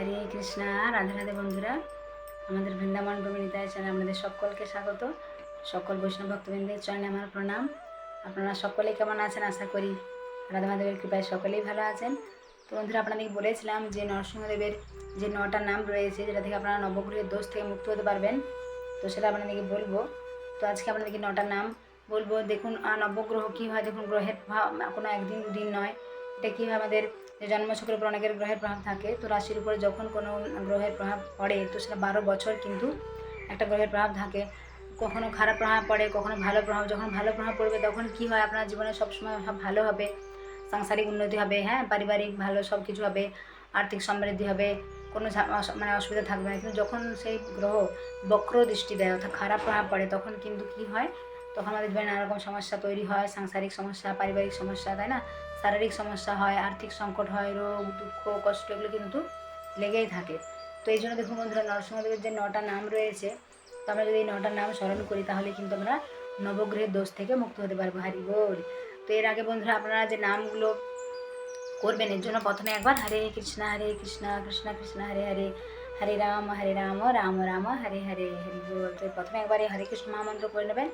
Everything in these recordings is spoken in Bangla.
হরে কৃষ্ণা, রাধে রাধে বন্ধুরা। আমাদের বৃন্দাবন প্রমিতায় চ্যানেলে আপনাদের সকলকে স্বাগত। সকল বৈষ্ণব ভক্তবৃন্দের চরণে আমার প্রণাম। আপনারা সকলেই কেমন আছেন আশা করি? রাধা মাধবের কৃপায় সকলেই ভালো আছেন। তো বন্ধুরা, আপনাদেরকে বলেছিলাম যে নরসিংহদেবের যে নটা নাম রয়েছে, যেটা থেকে আপনারা নবগ্রহের দোষ থেকে মুক্ত হতে পারবেন, তো সেটা আপনাদেরকে বলব। তো আজকে আপনাদেরকে নটা নাম বলব। দেখুন নবগ্রহ কী হয়? দেখুন, গ্রহের কোনো একদিন দুদিন নয়। এটা কীভাবে আমাদের যে জন্মচক্রের উপর অনেকের গ্রহের প্রভাব থাকে, তো রাশির উপরে যখন কোনো গ্রহের প্রভাব পড়ে, তো সেটা বারো বছর কিন্তু একটা গ্রহের প্রভাব থাকে। কখনো খারাপ প্রভাব পড়ে, কখনো ভালো প্রভাব, যখন ভালো প্রভাব পড়বে তখন কি হয়? আপনার জীবনে সবসময় সব ভালো হবে, সাংসারিক উন্নতি হবে হ্যাঁ? পারিবারিক ভালো সব কিছু হবে, আর্থিক সমৃদ্ধি হবে, কোনো মানে অসুবিধা থাকবে না। কিন্তু যখন সেই গ্রহ বক্র দৃষ্টি দেয়, অর্থাৎ খারাপ প্রভাব পড়ে, তখন কিন্তু কি হয়? তখন আমাদের জীবনে নানা রকম সমস্যা তৈরি হয়, সাংসারিক সমস্যা, পারিবারিক সমস্যা, তাই না? শারীরিক সমস্যা হয়, আর্থিক সংকট হয়, রোগ, দুঃখ, কষ্ট, এগুলো কিন্তু লেগেই থাকে। তো এই জন্য দেখুন বন্ধুরা, নরসিংহদেবের যে নটা নাম রয়েছে, তো আমরা যদি এই নটা নাম স্মরণ করি, তাহলে কিন্তু আমরা নবগ্রহের দোষ থেকে মুক্ত হতে পারব। হারি বল। তো এর আগে বন্ধুরা, আপনারা যে নামগুলো করবেন, এর জন্য প্রথমে একবার হরে কৃষ্ণ হরে কৃষ্ণ কৃষ্ণ কৃষ্ণ, হরে হরে। হরে রাম হরে রাম রাম রাম, হরে হরে, হরি বল। তো প্রথমে একবার হরে কৃষ্ণ মহামন্ত্র করে নেবেন।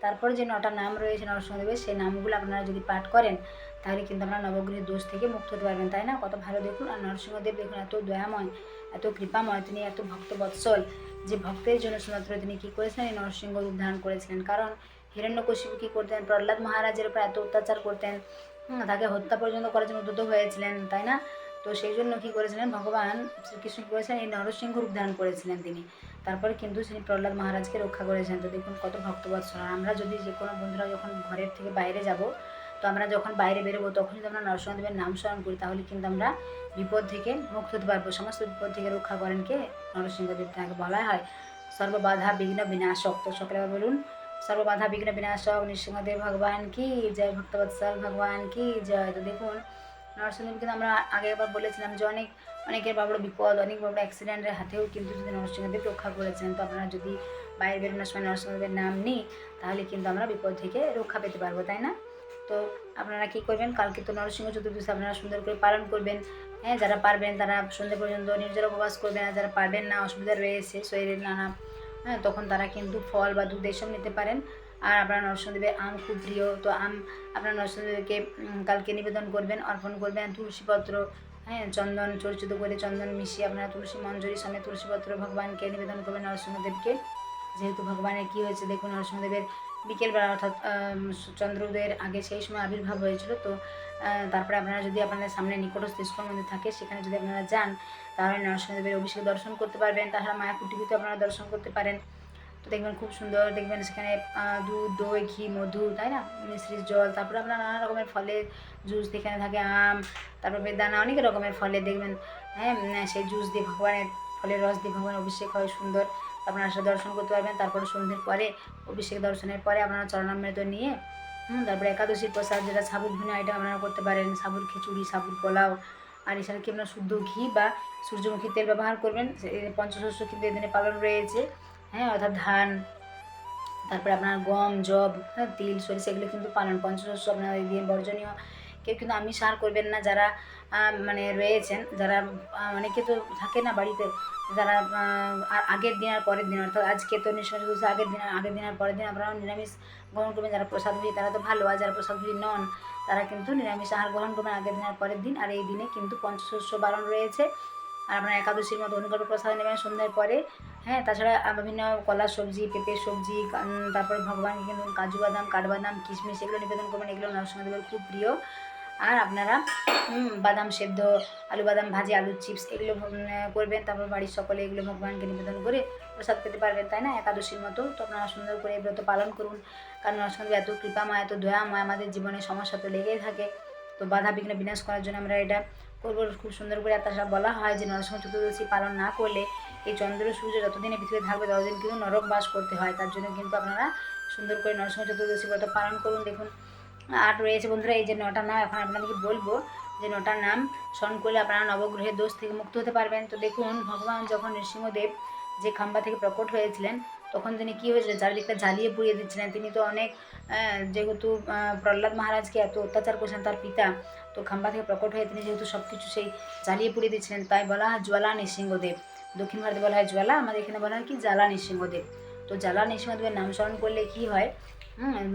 তারপর যে নটা নাম রয়েছে নরসিংহদেবের, সেই নামগুলো আপনারা যদি পাঠ করেন, তাহলে কিন্তু আপনারা নবগ্রহের দোষ থেকে মুক্ত হতে পারবেন, তাই না? কত ভালো দেখুন। আর নরসিংহদেব দেখুন, এত দয়াময়, এত কৃপাময়, তিনি এত ভক্ত বৎসল যে ভক্তের জন্য শুধুমাত্র তিনি কী করেছিলেন? এই নরসিংহ রূপ ধারণ করেছিলেন। কারণ হিরণ্যকশিপু কী করতেন? প্রহ্লাদ মহারাজের উপর এত অত্যাচার করতেন। তাকে হত্যা পর্যন্ত করার জন্য উদ্যত হয়েছিলেন, তাই না? তো সেই জন্য কী করেছিলেন? ভগবান শ্রীকৃষ্ণ কী করেছিলেন? এই নরসিংহ রূপ ধারণ করেছিলেন তিনি। তারপরে কিন্তু তিনি প্রহ্লাদ মহারাজকে রক্ষা করেছেন। তো দেখুন কত ভক্তবৎসল আমরা যদি যে কোনো বন্ধুরা যখন ঘরের থেকে বাইরে যাব, তো আমরা যখন বাইরে বেরোবো, তখন যদি আমরা নরসিংহদেবের নাম স্মরণ করি, তাহলে কিন্তু আমরা বিপদ থেকে মুক্ত হতে পারব। সমস্ত বিপদ থেকে রক্ষা করেন কে? নরসিংহদেব তাকে বলা হয় সর্ববাধা বিঘ্ন বিনাশক। তো সকলে বলুন, সর্ববাধা বিঘ্ন বিনাশক, নৃসিংহদেব ভগবান কি? জয় ভক্তবৎসল ভগবান কি? জয়। তো দেখুন নরসিংহদেব কিন্তু আমরা আগে একবার বলেছিলাম যে অনেক, অনেকের বড় বিপদ, অনেক বড় অ্যাক্সিডেন্টের হাতেও কিন্তু যদি নরসিংহদেব রক্ষা করেছেন। তো আপনারা যদি বাইরে বেরোনোর সময় নরসিংহদেবের নাম নিই, তাহলে কিন্তু আমরা বিপদ থেকে রক্ষা পেতে পারব, তাই না? তো আপনারা কী করবেন? কালকে তো নরসিংহ চতুর্দশী, আপনারা সুন্দর করে পালন করবেন। হ্যাঁ যারা পারবেন তারা সন্ধ্যে পর্যন্ত নির্জল উপবাস করবেন, আর যারা পারবেন না, অসুবিধা রয়েছে শরীরের নানা হ্যাঁ তখন তারা কিন্তু ফল বা দুধ এসব নিতে পারেন। আর আপনারা নরসিংহদেবের আম খুব প্রিয়। তো আম আপনারা নরসিংহদেবকে কালকে নিবেদন করবেন, অর্পণ করবেন, তুলসীপত্র হ্যাঁ চন্দন, চর্চিত করে চন্দন মিশিয়ে আপনারা তুলসী মঞ্জরি সমেত তুলসীপত্র ভগবানকে নিবেদন করবেন নরসিংহদেবকে। যেহেতু ভগবানের কী হয়েছে দেখুন, নরসিংহদেবের বিকেলবেলা অর্থাৎ চন্দ্রোদয়ের আগে সেই সময় আবির্ভাব হয়েছিল। তো তারপরে আপনারা যদি আপনাদের সামনে নিকটস্থ ইস্কন মন্দির থাকে, সেখানে যদি আপনারা যান, তাহলে নরসিংহদেবের অভিষেক দর্শন করতে পারবেন। মায়াপুর টিভিতে আপনারা দর্শন করতে পারেন। তো দেখবেন খুব সুন্দর, দেখবেন সেখানে দুধ, দই, ঘি, মধু, তাই না? মিশ্রির জল, তারপরে আপনার নানা রকমের ফলের জুস এখানে থাকে, আম, তারপর বেদানা, অনেক রকমের ফলে দেখবেন হ্যাঁ? সেই জুস দিয়ে ভগবানের ফলের রস দিয়ে ভগবান অভিষেক হয়, সুন্দর। আপনারা সেটা দর্শন করতে পারবেন, তারপরে সন্ধ্যের পরে অভিষেক দর্শনের পরে আপনারা চরণামৃত নিয়ে, হুম, তারপরে একাদশীর প্রসাদ, যেটা সাবুর বিভিন্ন আইটেম আপনারা করতে পারেন। সাবুর খিচুড়ি, সাবুর পোলাও, আর এছাড়া কি আপনারা শুদ্ধ ঘি বা সূর্যমুখী তেল ব্যবহার করবেন, সে- পঞ্চশস্য কিন্তু এদিনে পালন রয়েছে। হ্যাঁ অর্থাৎ ধান, তারপরে আপনার গম জব হ্যাঁ তিল, সরিষা, এগুলো কিন্তু পালন, পঞ্চশস্য আপনার দিন বর্জনীয়। কেউ কিন্তু আমিষ সার করবেন না, যারা মানে রয়েছেন, যারা অনেকে তো থাকে না বাড়িতে, যারা আগের দিন আর পরের দিন, অর্থাৎ আজকে তো নিঃশ্বাস আগের দিন আগের দিন আর পরের দিন আপনারা নিরামিষ গ্রহণ করবেন, যারা প্রসাদভোজী তারা তো ভালো, আর যারা প্রসাদভোজী নন, তারা কিন্তু নিরামিষ আহার গ্রহণ করবেন আগের দিন আর পরের দিন, আর এই দিনে কিন্তু পঞ্চশস্য বারণ রয়েছে। আর আপনারা একাদশীর মতো অনুকল্প প্রসাদ নেবেন, সন্ধ্যার পরে হ্যাঁ তাছাড়া বিভিন্ন কলা সবজি পেঁপে সবজি তারপর ভগবানকে কিন্তু কাজু বাদাম, কাঠবাদাম, কিশমিশ এগুলো নিবেদন করবেন, এগুলো নরসিংহদেবের খুব প্রিয়। আর আপনারা বাদাম সেদ্ধ, আলু বাদাম ভাজি, আলুর চিপস এগুলো করবেন, তারপর বাড়ির সকলে এগুলো ভগবানকে নিবেদন করে প্রসাদ পেতে পারবেন, তাই না? একাদশীর মতো। তো আপনারা সুন্দর করে ব্রত পালন করুন। কারণ নরসিংহদেব এত কৃপাময় এত দয়াময় আমাদের জীবনে সমস্যা তো লেগেই থাকে। তো বাধা বিঘ্ন বিনাশ করার জন্য আমরা এটা করব খুব সুন্দর করে আর তাছাড়া বলা হয় যে নরসিংহ চতুর্দশী পালন না করলে এই চন্দ্র সূর্য যতদিনে পৃথিবীতে থাকবে ততদিন কিন্তু নরক বাস করতে হয়। তার জন্য কিন্তু আপনারা সুন্দর করে নরসিংহ চতুর্দশী ব্রত পালন করুন। দেখুন, আর রয়েছে বন্ধুরা এই যে নটা নাম, এখন আপনাদেরকে বলব যে নটার নাম, স্মরণ করলে আপনারা নবগ্রহের দোষ থেকে মুক্ত হতে পারবেন। তো দেখুন, ভগবান যখন নৃসিংহদেব যে খাম্বা থেকে প্রকট হয়েছিলেন তখন তিনি কী হয়েছিল, চারিদিকটা জ্বালিয়ে পুড়িয়ে দিচ্ছিলেন। তিনি তো অনেক যেহেতু প্রহ্লাদ মহারাজকে এত অত্যাচার করছেন তার পিতা, তো খাম্বা থেকে প্রকট হয়ে তিনি যেহেতু সব কিছু সেই জ্বালিয়ে পুড়িয়ে দিচ্ছিলেন, তাই বলা হয় জ্বালা নৃসিংহদেব। দক্ষিণ ভারতে বলা হয় জ্বালা, আমাদের এখানে বলা হয় কি, জ্বালা নৃসিংহদেব। তো জ্বালা নৃসিংহদেবের নাম স্মরণ করলে কি হয়?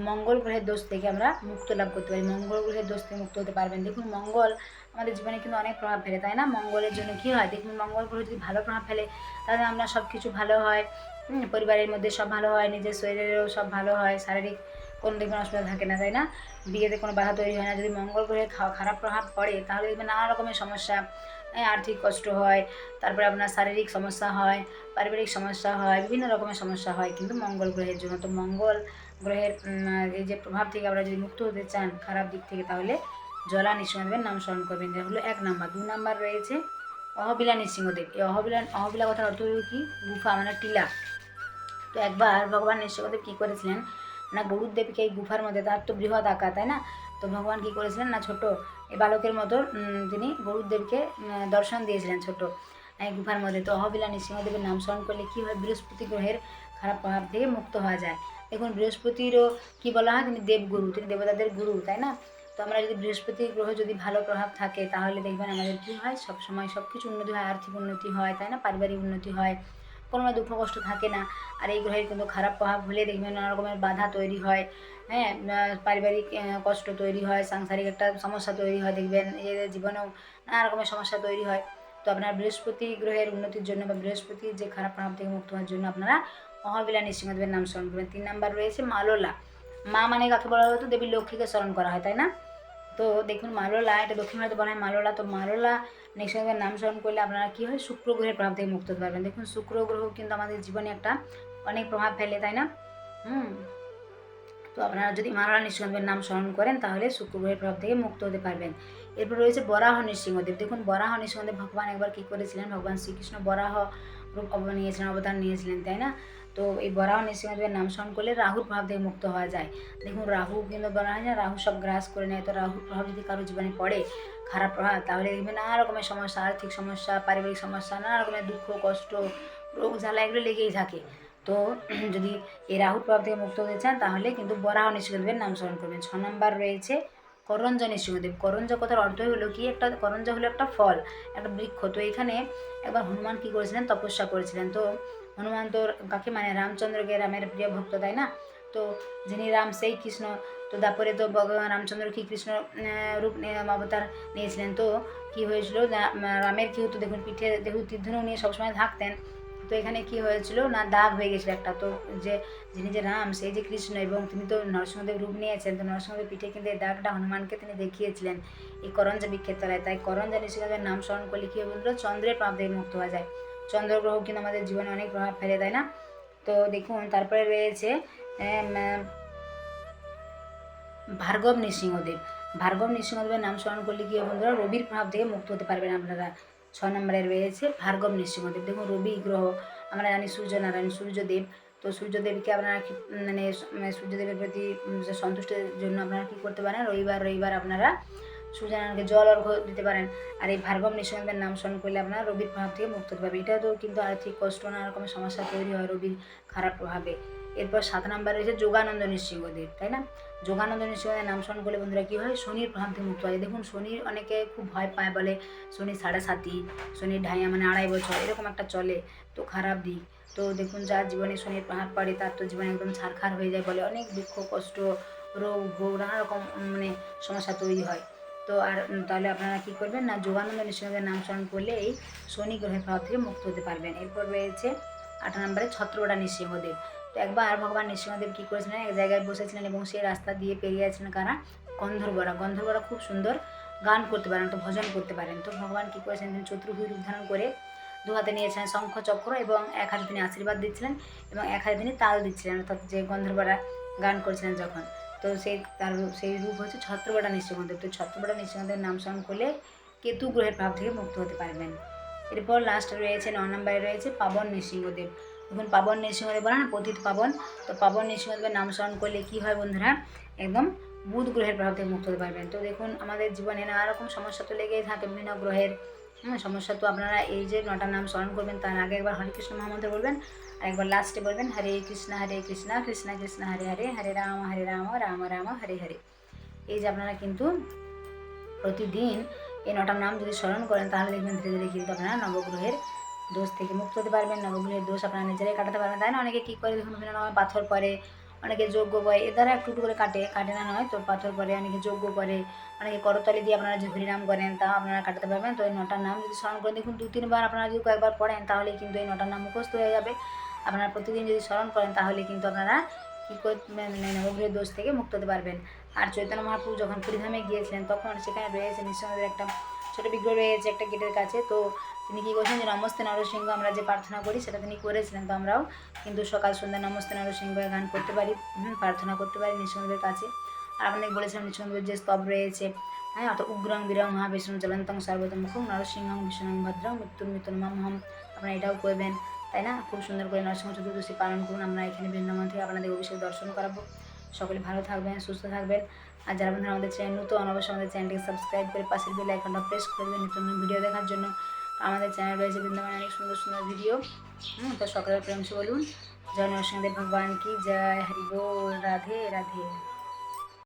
মঙ্গল গ্রহের দোষ থেকে আমরা মুক্ত লাভ করতে পারি। মঙ্গল গ্রহের দোষ থেকে মুক্ত হতে পারবেন। দেখুন, মঙ্গল আমাদের জীবনে কিন্তু অনেক প্রভাব ফেলে, তাই না? মঙ্গলের জন্য কি হয়? দেখুন, মঙ্গল গ্রহ যদি ভালো প্রভাব ফেলে, তাহলে আমরা সব কিছু ভালো হয়। পরিবারের মধ্যে সব ভালো হয়, নিজের শরীরেরও সব ভালো হয়, শারীরিক কোনো দেখবেন অসুবিধা থাকে না, তাই না? বিয়েতে কোনো বাধা তৈরি হয় না, যদি মঙ্গল গ্রহে খারাপ প্রভাব পড়ে, তাহলে দেখবেন নানা রকমের সমস্যা আর্থিক কষ্ট হয়, তারপরে আপনার শারীরিক সমস্যা হয়, পারিবারিক সমস্যা হয়, বিভিন্ন রকমের সমস্যা হয়, কিন্তু মঙ্গল গ্রহের জন্য। তো মঙ্গল গ্রহের এই যে প্রভাব থেকে আমরা যদি মুক্ত হতে চান খারাপ দিক থেকে, তাহলে জলা নৃসিংহদেবের নাম স্মরণ করবেন। এটা হলো এক নাম্বার। দু নাম্বার রয়েছে অহবিলা নৃসিংহদেব এই অহবিলা অহবিলা কথার অর্থ হলো কি? গুফা মানে টিলা। তো একবার ভগবান নৃসিংহদেব কী করেছিলেন? না গরুর দেবকে এই গুফার মধ্যে, তার তো বৃহৎ আকার, তাই না? তো ভগবান কী করেছিলেন? না ছোট, এই বালকের মতো তিনি গরুর দেবকে দর্শন দিয়েছিলেন ছোট, এই গুফার মধ্যে। তো অহবিলা নৃসিংহদেবের নাম স্মরণ করলে কী হয়? বৃহস্পতি গ্রহের খারাপ প্রভাব থেকে মুক্ত হওয়া যায়। দেখুন, বৃহস্পতিরও কী বলা হয়? তিনি দেবগুরু, তিনি দেবতাদের গুরু, তাই না? তো আমরা যদি বৃহস্পতি গ্রহ যদি ভালো প্রভাব থাকে, তাহলে দেখবেন আমাদের কী হয়? সব সময় সব কিছু উন্নতি হয়, আর্থিক উন্নতি হয়, তাই না? পারিবারিক উন্নতি হয়। কোনো দুঃখ কষ্ট থাকে না। আর এই গ্রহের কিন্তু খারাপ প্রভাব হলে দেখবেন নানা রকমের বাধা তৈরি হয়। হ্যাঁ পারিবারিক কষ্ট তৈরি হয়, সাংসারিক একটা সমস্যা তৈরি হয় দেখবেন। এদের জীবনেও নানা রকমের সমস্যা তৈরি হয়। তো আপনার বৃহস্পতি গ্রহের উন্নতির জন্য বা বৃহস্পতির যে খারাপ প্রভাব থেকে মুক্ত হওয়ার জন্য আপনারা মহাবিলা নৃসিংহদেবের নাম স্মরণ করবেন। তিন নাম্বার রয়েছে মালোলা মা মানে কাকে বলা হতো? দেবী লক্ষ্মীকে স্মরণ করা হয়, তাই না? তো দেখুন, মালোলা, এটা দক্ষিণ ভারতে বলা হয় মালোলা। তো মালোলা নৃসিংহদেবের নাম স্মরণ করলে আপনারা কী হয়, শুক্র গ্রহের প্রভাব থেকে মুক্ত হতে পারবেন। দেখুন, শুক্র গ্রহ কিন্তু আমাদের জীবনে একটা অনেক প্রভাব ফেলে, তাই না? হুম। তো আপনারা যদি মালোলা নৃসিংহদেবের নাম স্মরণ করেন, তাহলে শুক্র গ্রহের প্রভাব থেকে মুক্ত হতে পারবেন। এরপর রয়েছে বরাহ নৃসিংহদেব। দেখুন, বরাহ নৃসিংহদেব ভগবান একবার কী করেছিলেন? ভগবান শ্রীকৃষ্ণ বরাহ রূপ নিয়েছিলেন অবদান নিয়েছিলেন, তাই না? তো এই বরাহ নৃসিংহদেবের নাম স্মরণ করলে রাহুর প্রভাব থেকে মুক্ত হওয়া যায়। দেখুন, রাহু কিন্তু বলা হয় না, রাহু সব গ্রাস করে নেয়। তো রাহুর প্রভাব যদি কারও জীবনে পড়ে, খারাপ প্রভাব, তাহলে দেখবেন নানা রকমের সমস্যা, আর্থিক সমস্যা, পারিবারিক সমস্যা, নানা রকমের দুঃখ, কষ্ট, রোগ, জ্বালা এগুলো লেগেই থাকে। তো যদি এই রাহুর প্রভাব থেকে মুক্ত হতে চান, তাহলে কিন্তু বরাহ নৃসিংহদেবের নাম স্মরণ করবেন। ছ নম্বর রয়েছে করঞ্জ নৃসিংহদেব। করঞ্জ কথার অর্থ হলো কি? একটা করঞ্জ হলো একটা ফল, একটা বৃক্ষ। তো এখানে একবার হনুমান কী করেছিলেন? তপস্যা করেছিলেন। তো হনুমান তো কাকে মানে রামচন্দ্রকে রামের প্রিয় ভক্ত, তাই না? তো যিনি রাম, সেই কৃষ্ণ। তো তারপরে তো ভগবান রামচন্দ্র কি কৃষ্ণ রূপ অবতার নিয়েছিলেন। তো কি হয়েছিল রামের কি হতো? দেখুন, পিঠে দেখুন তীর্ধনু নিয়ে সবসময় থাকতেন, তো এখানে কি হয়েছিল না, দাগ হয়ে গেছিল একটা। তো যে, যিনি যে রাম, সেই যে কৃষ্ণ এবং তিনি তো নরসিংহদেব রূপ নিয়েছেন, তো নরসিংহদেব পিঠে কিন্তু এই দাগটা হনুমানকে তিনি দেখিয়েছিলেন এই করঞ্জা বৃক্ষের তলায় তাই করঞ্জা নৃসিংহদেবের নাম স্মরণ করলে কী হবে চন্দ্রের পাপ মুক্ত হওয়া যায়। চন্দ্রগ্রহ কিন্তু আমাদের জীবনে অনেক প্রভাব ফেলে, তাই না? তো দেখুন, তারপরে রয়েছে ভার্গব নৃসিংহদেব। ভার্গব নৃসিংহদেবের নাম স্মরণ করলে কি বন্ধুরা? রবির প্রভাব থেকে মুক্ত হতে পারবেন আপনারা। ছ নম্বরে রয়েছে ভার্গব নৃসিংহদেব। দেখুন, রবি গ্রহ, আমরা জানি সূর্যনারায়ণ সূর্যদেব। তো সূর্যদেবকে আপনারা মানে সূর্যদেবের প্রতি যে জন্য আপনারা কী করতে পারেন? রবিবার রবিবার আপনারা সূর্যনারায়ণকে জল অর্ঘ্য দিতে পারেন। আর এই ভার্গব নৃসিংহদেবের নাম স্মরণ করলে আপনারা রবির প্রভাব থেকে মুক্ত হতে পারবে এটাও তো কিন্তু আর্থিক কষ্ট নানা রকমের সমস্যা তৈরি হয় রবির খারাপ প্রভাবে। এরপর সাত নম্বরে রয়েছে যোগানন্দ নৃসিংহদেব, তাই না? যোগানন্দ নৃসিংহদেবের নাম স্মরণ করলে বন্ধুরা কী হয়? শনির প্রভাব থেকে মুক্ত হয়। দেখুন শনির অনেকে খুব ভয় পায় বলে, শনি সাড়ে সাতি শনির ঢাইয়া মানে আড়াই বছর, এরকম একটা চলে। তো খারাপ দিক। তো দেখুন, যার জীবনে শনির প্রভাব পড়ে, তার তো জীবনে একদম ছারখার হয়ে যায় বলে অনেক দুঃখ, কষ্ট, রোগ ভোগ নানা রকম মানে সমস্যা তৈরি হয়। তো আর তাহলে আপনারা কী করবেন না যোগানন্দ নৃসিংহদেবের নাম স্মরণ করলে এই শনি গ্রহের প্রভাব থেকে মুক্ত হতে পারবেন। এরপর রয়েছে আট নম্বরে ছত্রবড়া নৃসিংহদেব। তো একবার ভগবান নৃসিংহদেব কী করেছিলেন, এক জায়গায় বসেছিলেন এবং সেই রাস্তা দিয়ে পেরিয়ে যাচ্ছিলেন কারা? গন্ধর্বরা। গন্ধর্বরা খুব সুন্দর গান করতে পারেন, তো ভজন করতে পারেন। তো ভগবান কী করেছেন, তিনি চতুর্ভুজ রূপ ধারণ করে দু হাতে নিয়েছিলেন শঙ্খ চক্র এবং এক হাতে তিনি আশীর্বাদ দিচ্ছিলেন এবং এক হাতে তিনি তাল দিচ্ছিলেন। অর্থাৎ যে গন্ধর্বরা গান করছিলেন যখন। তো সেই তার সেই রূপ হচ্ছে ছত্রবড়া নৃসিংহদেব। তো ছত্রবড়া নৃসিংহদেবের নাম স্মরণ করলে কেতু গ্রহের ভাব থেকে মুক্ত হতে পারবেন। এরপর লাস্ট রয়েছে, ন নম্বরে রয়েছে পাবন নৃসিংহদেব। দেখুন, পাবন নৃসিংহদেব বলে না, পতিত পাবন। তো পাবন নৃসিংহদেবের নাম স্মরণ করলে কী হয় বন্ধুরা? একদম বুধ গ্রহের প্রভাব থেকে মুক্ত হতে পারবেন। তো দেখুন, আমাদের জীবনে নানা রকম সমস্যা তো লেগেই থাকে বিভিন্ন গ্রহের। সমস্যা তো আপনারা এই যে নটার নাম স্মরণ করবেন, তার আগে একবার হরে কৃষ্ণ মহামন্ত্র বলবেন, আর একবার লাস্টে বলবেন, হরে কৃষ্ণ হরে কৃষ্ণ কৃষ্ণ কৃষ্ণ, হরে হরে হরে রাম হরে রাম রাম রাম, হরে হরে। এই যে আপনারা কিন্তু প্রতিদিন এই নটার নাম যদি স্মরণ করেন, তাহলে দেখবেন ধীরে ধীরে কিন্তু আপনারা নবগ্রহের দোষ থেকে মুক্ত হতে পারবেন, নবগ্রহের দোষ আপনারা নিজেরাই কাটাতে পারবেন। তাই না? অনেকে কী করে দেখুন, বিভিন্ন পাথর পরে অনেকে যজ্ঞ করে এ দ্বারা একটু করে কাটে কাটে না নয়। তো পাথর করে, অনেকে যজ্ঞ করে, অনেকে করতলি দিয়ে আপনারা যে হরিনাম করেন, তা আপনারা কাটাতে পারবেন। তো এই নটার নাম যদি স্মরণ করেন, দেখুন দু তিনবার আপনারা যদি কয়েকবার পড়েন, তাহলে কিন্তু এই নটার নাম মুখস্থ হয়ে যাবে। আপনারা প্রতিদিন যদি স্মরণ করেন, তাহলে কিন্তু আপনারা কী করে মানে নবগ্রহের দোষ থেকে মুক্ত হতে পারবেন। আর চৈতন্য মহাপ্রভু যখন পুরীধামে গিয়েছিলেন, তখন সেখানে রয়েছে নিঃসন্দেহে একটা ছোটো বিগ্রহ রয়েছে একটা গেটের কাছে। তো তিনি কী করেছেন যে নমস্তে নরসিংহ আমরা যে প্রার্থনা করি, সেটা তিনি করেছিলেন। তো আমরাও কিন্তু সকাল, সন্ধ্যা নমস্তে নরসিংহ গান করতে পারি প্রার্থনা করতে পারি নিঃসন্দেহের কাছে। আর আপনাকে বলেছিলাম নিঃসন্দেহের যে স্তব রয়েছে হ্যাঁ অত উগ্রং, বিরং বীরং মহাবিষ্ণু জলন্তং সর্বতমুখং, নরসিংহং, বিষ্ণুং, ভদ্রং মৃত্যুর মামহম আপনারা এটাও করবেন, তাই না? খুব সুন্দর করে নরসিংহ চতুর্দশী পালন করুন। আমরা এখানে বৃন্দাবন থেকে আপনাদের অভিষেক দর্শন করাবো। সকলে ভালো থাকবেন, সুস্থ থাকবেন। আর যারা বন্ধুরা আমাদের চ্যানেল নতুন, অবশ্যই আমাদের চ্যানেলটিকে সাবস্ক্রাইব করে পাশের বেল আইকনটা প্রেস করে দেবেন নতুন ভিডিও দেখার জন্য। আমাদের চ্যানেল রয়েছে বৃন্দাবনে অনেক সুন্দর সুন্দর ভিডিও হুম, তো সকলের প্রেমসে বলুন। জয় নরসিংহদেব, ভগবান কি জয়। হরি রাধে রাধে।